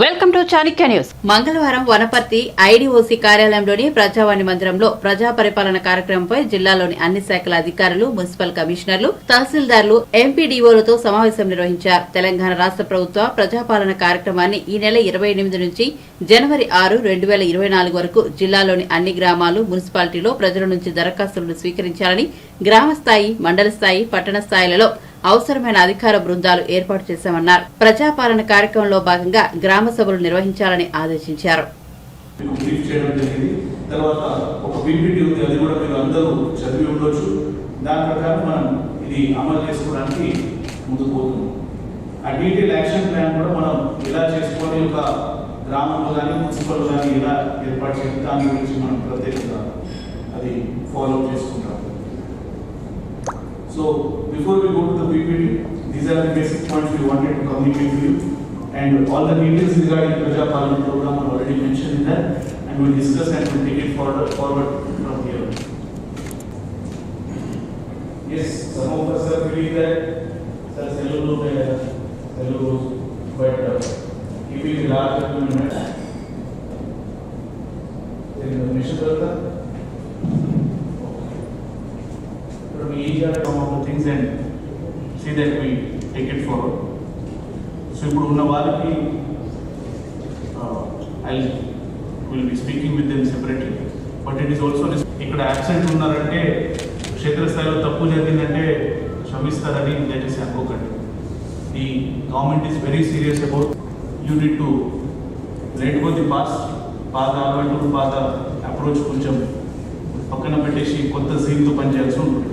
Welcome to Chanakya news. మంగళవారం Wanaparthy IDOC కార్యాలయంలోని ప్రజావాణి మందిరంలో ప్రజా పరిపాలన కార్యక్రమంపై జిల్లాలోని అన్ని శాఖల అధికారులు మున్సిపల్ కమిషనర్లు తహసీల్దార్లు ఎంపీడీఓలతో సమావేశం నిర్వహించారు. తెలంగాణ రాష్ట్ర ప్రభుత్వ ప్రజాపాలన కార్యక్రమాన్ని ఈ నెల ఇరవై ఎనిమిది నుంచి జనవరి ఆరు రెండు వేల ఇరవై నాలుగు వరకు జిల్లాలోని అన్ని గ్రామాలు మున్సిపాలిటీలో ప్రజల నుంచి దరఖాస్తులను స్వీకరించాలని గ్రామ స్థాయి మండల స్థాయి పట్టణ స్థాయిలలో అవసరమైన అధికార బృందాలు ఏర్పాటు చేశామన్నారు. ప్రజాపాలన కార్యక్రమంలో భాగంగా గ్రామ సభలు నిర్వహించాలని ఆదేశించారు. తర్వాత ఒక పీపీటీ ఉంది అది కూడా మీరు అందరూ చదివి ఉండొచ్చు. దాని ప్రకారం మనం ఇది అమలు చేసుకోవడానికి ముందుకు పోతున్నాం. ఆ డీటెయిల్ యాక్షన్ ప్లాన్ కూడా మనం ఎలా చేసుకోవాలి ఒక గ్రామంలో కానీ మున్సిపల్ కానీ ఎలా ఏర్పాటు చేయాలి దాని గురించి మనం ప్రత్యేకంగా అది ఫాలో చేసుకుంటాం. So before we go to PPT. These are the basic points we wanted to communicate to you. And all the details regarding Praja Palan program are already mentioned in that. And we'll discuss and we'll take it forward, forward from here. Yes, some of us are feeling that sir, cellulose है, cellulose, but keeping the large element, then the measure of the, from each other, some of the things and see that we take it for so ఇప్పుడు ఉన్న వాళ్ళకి I will be speaking with them separately but it is also ఇక్కడ absent ఉన్నారంటే క్షేత్రస్థాయిలో తప్పు జరిగిందంటే క్షమిస్తారని దయచేసి అనుకోకండి. The government is very serious about you need to let go the past పాత అలవాటు పాత అప్రోచ్ కొంచెం పక్కన పెట్టేసి కొత్త సీన్తో పనిచేయాల్సి ఉంటుంది.